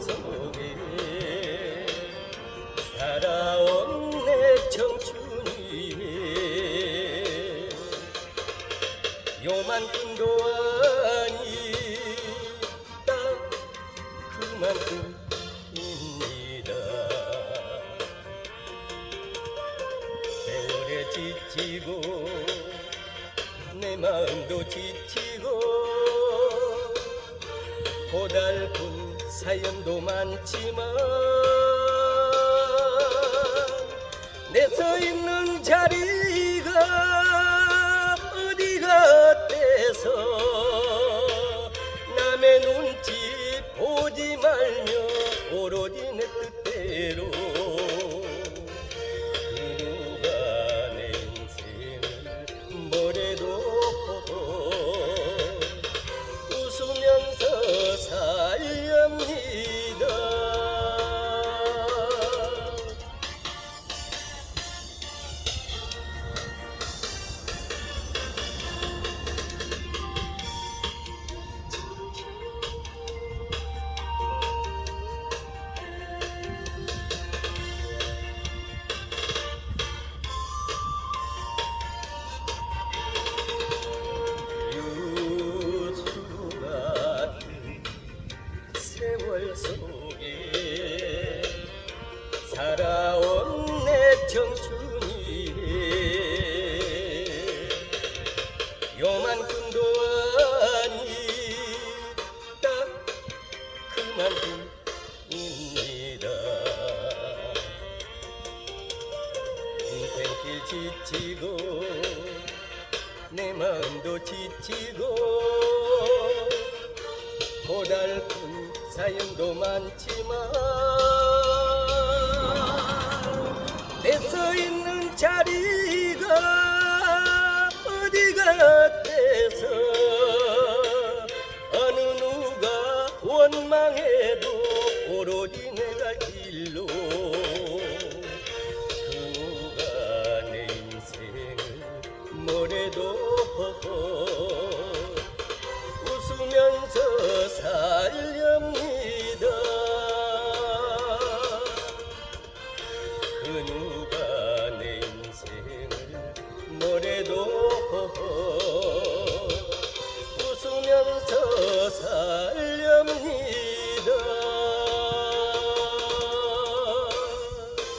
속에 살아온 내 청춘이 요만큼도 아니 딱 그만큼입니다. 세월에 지치고 내 마음도 지치고 고달픈 사연도 많지만 내 서 있는 자리가 어디 같대서 남의 눈치 보지 말며 오로지 내 뜻대로 속에 살아온 내 청춘이 요만큼도 아니 딱 그만큼입니다. 인생길 지치고 내 마음도 지치고 고달픈 사연도 많지만 내 서 있는 자리가 어디 같아서 어느 누가 원망해도 오로지 내갈 길로 그 누가 내 인생을 뭐래도 그래도 웃으면서 살